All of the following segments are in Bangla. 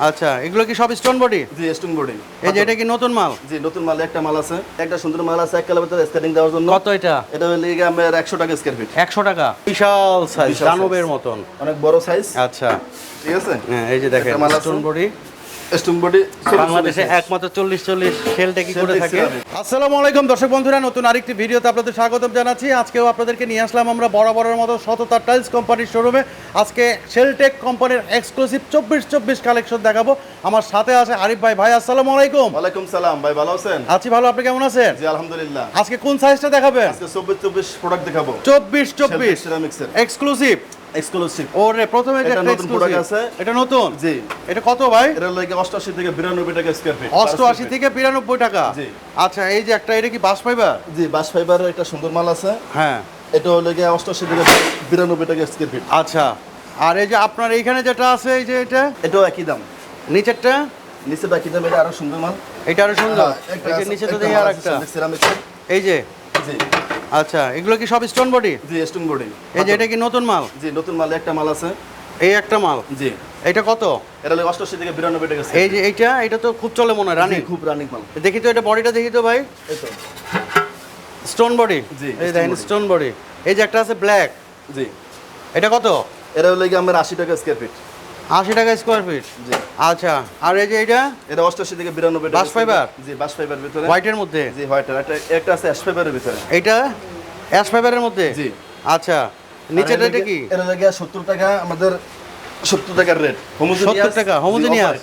আচ্ছা এগুলো কি সব স্টোন বডি জি স্টোন বডি এই যে এটা কি নতুন মাল? জি নতুন মাল একটা মাল আছে। একটা সুন্দর মাল আছে এক কালার ভিতরে স্কেটিং দেওয়ার জন্য। কত এটা? এটা হলে গিয়ে আমার একশো টাকা স্কয়ার ফিট একশো টাকা? বিশাল সাইজ দানবের মতন। অনেক বড় সাইজ আচ্ছা। ঠিক আছে? হ্যাঁ এই যে দেখেন। স্টোন বডি বডি বাংলাদেশে একমাত্র চল্লিশ চল্লিশ সেলটা কি করে থাকে? আসসালামু আলাইকুম দর্শক বন্ধুরা নতুন আরেকটি ভিডিওতে আপনাদের স্বাগতম জানাচ্ছি। আজকেও আপনাদেরকে নিয়ে আসলাম আমরা বরাবরের মতো শততা টাইলস কোম্পানির শোরুমে আজকে শেলটেক কোম্পানির এক্সক্লুসিভ চব্বিশ চব্বিশ কালেকশন দেখাবো। আমার সাথে আছে আরিফ ভাই। ভাই আসসালামু আলাইকুম। ওয়ালাইকুম সালাম। ভাই ভালো আছেন? আছি ভালো। আপনি কেমন আছেন? জি আলহামদুলিল্লাহ। আজকে কোন সাইজটা দেখাবেন? আজকে চব্বিশ চব্বিশ প্রোডাক্ট দেখাবো। চব্বিশ চব্বিশ। এক্সক্লুসিভ এক্সক্লুসিভ ওরে প্রথমে এটা নতুন exclusive। আছে। এটা নতুন? জি। এটা কত ভাই? এটা লাগে অষ্টআশি থেকে বিরানব্বই টাকা স্কোয়ার ফিট অষ্টআশি থেকে বিরানব্বই টাকা? জি। আচ্ছা এই যে একটা এটা কি বাস ফাইবার জি বাস ফাইবার একটা সুন্দর মাল আছে। হ্যাঁ। এটা হলে গিয়ে অষ্টআশি থেকে বিরানব্বই টাকা স্কোয়ার ফিট আচ্ছা। আর এই যে আপনার এইখানে যেটা আছে এই যে এটা? এটাও একই দাম। নিচেরটা? নিচে বাকি দাম এটা আরও সুন্দর মাল। এটা আরও সুন্দর। এই যে নিচে তো দেখি আর একটা। এই যে? জি। আচ্ছা এগুলো কি সব স্টোন বডি জি স্টোন বোর্ডিং এই যে এটা কি নতুন মাল? জি নতুন মাল একটা মাল আছে। এই একটা মাল? জি। এটা কত? এটা লাগে অষ্টআশি থেকে বিরানব্বই টাকা এই যে এইটা এটা তো খুব চলে মনে হয় রানি খুব রানিং মাল। দেখি তো এটা বডিটা দেখি তো ভাই। এই তো। স্টোন বডি জি, এই দেখেন স্টোন বডি এই যে একটা আছে ব্ল্যাক জি। এটা কত? এটা হলে গিয়ে আমার আশি টাকা স্কোয়ার ফিট আশি টাকা স্কোয়ার ফিট জি। আচ্ছা আর এই যে এটা এটা অষ্টআশি থেকে বিরানব্বই টাকা বাস ফাইবার জি বাস ফাইবার ভিতরে। হোয়াইটের মধ্যে? জি হোয়াইটের একটা একটা আছে অ্যাশ ফাইবারের ভিতরে। এইটা? অ্যাশ ফাইবারের মধ্যে? জি। আচ্ছা নিচের এটা কি? এটা লাগে সত্তর টাকা আমাদের সত্তর টাকার রেট 70 টাকা, homogeneous?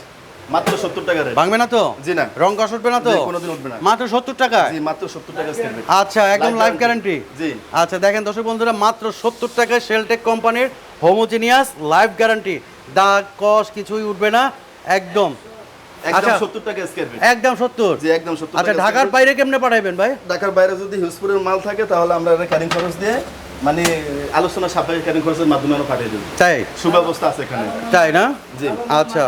মাত্র সত্তর টাকা রেট ভাঙবে না তো? জি না। রং কষ উঠবে না তো? কোনোদিন উঠবে না। মাত্র সত্তর টাকা জি মাত্র সত্তর টাকা আচ্ছা একদম লাইফ গ্যারান্টি জি। আচ্ছা দেখেন দর্শক বন্ধুরা মাত্র সত্তর টাকায় শেলটেক কোম্পানির হোমোজিনিয়াস লাইফ গ্যারান্টি দাগ কষ কিছুই উঠবে না একদম। একদম আচ্ছা। সত্তর। একদম আচ্ছা ঢাকার বাইরে কেমনে ভাই? ঢাকার বাইরে যদি হিউজপুরের মাল থাকে তাহলে আমরা ক্যারিং খরচ দিয়ে মানে আলোচনা সাপেক্ষে ক্যারিং খরচের মাধ্যমে আমরা পাঠিয়ে দেবো। তাই? সুব্যবস্থা আছে এখানে। তাই না? জি। আচ্ছা।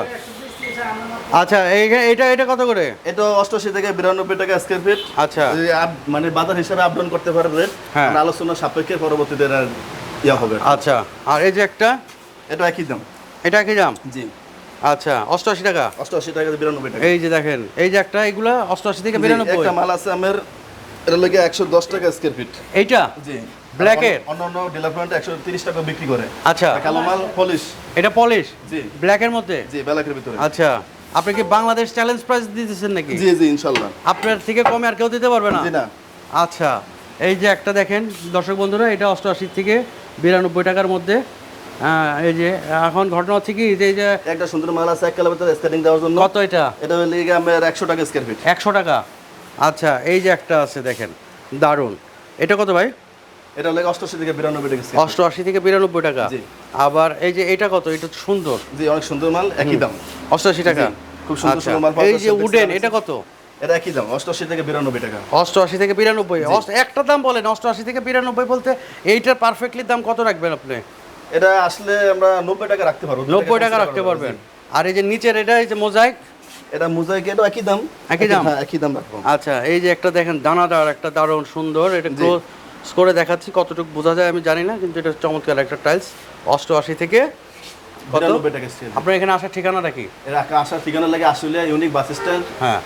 আচ্ছা এটা এটা কত করে? এটা অষ্টআশি থেকে বিরানব্বই টাকা স্কোয়ার ফিট আচ্ছা। মানে বাজার হিসাবে আপডাউন করতে পারে রেট হ্যাঁ। আলোচনা সাপেক্ষে পরবর্তীতে ইয়া হবে। আচ্ছা আর এই যে একটা? এটা একই দাম। এটা কি দাম জি। আচ্ছা অষ্টআশি টাকা। অষ্টআশি টাকা বিরানব্বই টাকা। এই যে দেখেন এই যে একটা এগুলা অষ্টআশি থেকে বিরানব্বই। একটা মাল আছে আমার এটা লাগে একশো দশ টাকা স্কোয়ার ফিট এইটা? জি। Black এর? অন্য অন্য ডিলার পয়েন্ট একশো তিরিশ টাকা বিক্রি করে। আচ্ছা। কালো মাল পলিশ এটা পলিশ জি। ব্ল্যাকের মধ্যে? জি বেলাকের ভিতরে। আচ্ছা। আপনি কি বাংলাদেশ চ্যালেঞ্জ প্রাইস দিতেছেন নাকি? জি জি ইনশাল্লাহ। আপনার থেকে কমে আর কেউ দিতে পারবে না? জি না। আচ্ছা। এই যে একটা দেখেন দর্শক বন্ধুরা এটা অষ্টআশি থেকে বিরানব্বই টাকার মধ্যে। আহ, এই যে এখন ঘটনা হচ্ছে কি যে এই যে একটা সুন্দর মাল আছে এক কালার ভিতরে স্কেটিং দেওয়ার জন্য। কত এটা? এটা হলে আমার একশো টাকা স্কোয়ার ফিট একশো টাকা? আচ্ছা এই যে একটা আছে দেখেন দারুণ। এটা কত ভাই? এটা হলে অষ্টআশি থেকে বিরানব্বই টাকা অষ্টআশি থেকে বিরানব্বই টাকা। আবার এই যে এটা কত? এটা সুন্দর। জি অনেক সুন্দর মাল একই দাম। অষ্টআশি টাকা? খুব সুন্দর আচ্ছা। সুন্দর মাল এই যে উডেন এটা কত? এটা একই দাম অষ্টআশি থেকে বিরানব্বই টাকা। অষ্টআশি থেকে বিরানব্বই। একটা দাম বলেন অষ্টআশি থেকে বিরানব্বই বলতে এইটার পারফেক্টলি দাম কত রাখবেন আপনি? এটা আসলে আমরা নব্বই টাকা রাখতে পারব নব্বই টাকা রাখতে পারবেন। আর এই যে নিচের এটা এই যে মোজাইক? এটা মোজাইক এটা একই দাম। একই দাম? হ্যাঁ একই দাম রাখব। আচ্ছা এই যে একটা দেখেন দানাদার একটা দারুণ সুন্দর। এটা। ক্লোজ করে দেখাচ্ছি কতটুকু বোঝা যায় আমি জানি না কিন্তু এটা চমৎকার একটা টাইলস অষ্টআশি থেকে আপনার এখানে আসার ঠিকানাটা কি? আসার ঠিকানা লাগে আশুলিয়া ইউনিক বাস স্ট্যান্ড হ্যাঁ।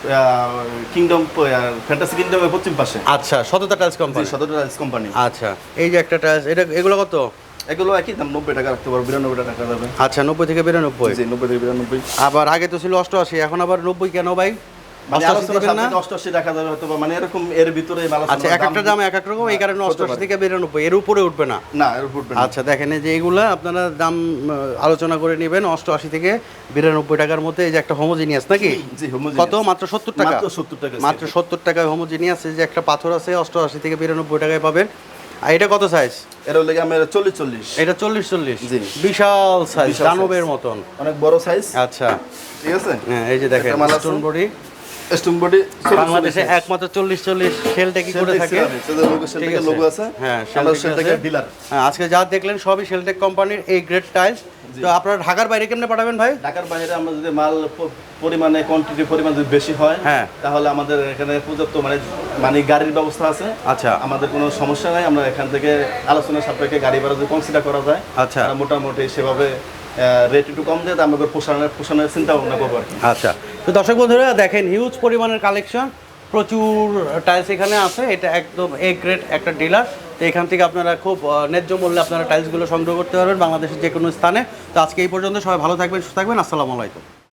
কিংডম ফ্যান্টাসি কিংডমের পশ্চিম পাশে। আচ্ছা সততা টাইলস কোম্পানি সদর টাইলস কোম্পানি আচ্ছা এই যে একটা টাইলস এটা এগুলো কত? এগুলো একই দাম নব্বই টাকা রাখতে পারব বিরানব্বই টাকা যাবে। আচ্ছা নব্বই থেকে বিরানব্বই? জি নব্বই থেকে বিরানব্বই। আবার আগে তো ছিল অষ্টআশি এখন আবার নব্বই কেন ভাই? মানে অষ্টআশি আলোচনা দিবেন না? সাপেক্ষে অষ্টআশি রাখা যাবে হয়তো মানে এরকম এর ভিতরে আচ্ছা এক একটা দাম এক এক রকম এই কারণে অষ্টআশি থেকে বিরানব্বই এর উপরে উঠবে না? না এর উপর উঠবে আচ্ছা দেখেন যে এইগুলা আপনারা দাম আলোচনা করে নেবেন অষ্টআশি থেকে বিরানব্বই টাকার মধ্যে এই যে একটা হোমোজিনিয়াস নাকি? কত? মাত্র সত্তর টাকা। মাত্র 70 টাকা মাত্র সত্তর টাকায় হোমোজিনিয়াস যে একটা পাথর আছে অষ্টআশি থেকে বিরানব্বই টাকায় পাবেন। আর এটা কত সাইজ এটা লেগে আমার চল্লিশ চল্লিশ। এটা চল্লিশ চল্লিশ। জি। বিশাল সাইজ দানবের মতন। অনেক বড় সাইজ আচ্ছা। ঠিক আছে? হ্যাঁ এই যে দেখেন মাল বডি। স্টোন বডি বাংলাদেশে একমাত্র চল্লিশ চল্লিশ সেলটা কি করে থাকে? আছে। লোগো আছে। হ্যাঁ, আমরা। ডিলার হ্যাঁ আজকে যা দেখলেন সবই সেলটেক কোম্পানির এই গ্রেট টাইলস তো আপনারা ঢাকার বাইরে কেমনে পাঠাবেন ভাই? ঢাকার বাইরে আমরা যদি মাল পরিমাণে কোয়ান্টিটি পরিমাণ যদি বেশি হয় হ্যাঁ। তাহলে আমাদের এখানে পর্যাপ্ত মানে মানে গাড়ির ব্যবস্থা আছে। আচ্ছা। আমাদের কোনো সমস্যা নাই আমরা এখান থেকে আলোচনা সাপেক্ষে গাড়ি ভাড়া যদি কনসিডার করা যায় আচ্ছা। আমরা মোটামুটি সেভাবে রেট একটু কম দিয়ে আমাদের পোষানোর পোষানোর চিন্তা ভাবনা করব আর কি। আচ্ছা। তো দর্শক বন্ধুরা, দেখেন হিউজ পরিমাণের কালেকশন প্রচুর টাইলস এখানে আছে। এটা একদম এ গ্রেড একটা ডিলার তো এখান থেকে আপনারা খুব ন্যায্য মূল্যে আপনারা টাইলসগুলো সংগ্রহ করতে পারবেন বাংলাদেশের যে কোনো স্থানে। তো আজকে এই পর্যন্ত সবাই ভালো থাকবেন, সুস্থ থাকবেন। আসসালামু আলাইকুম।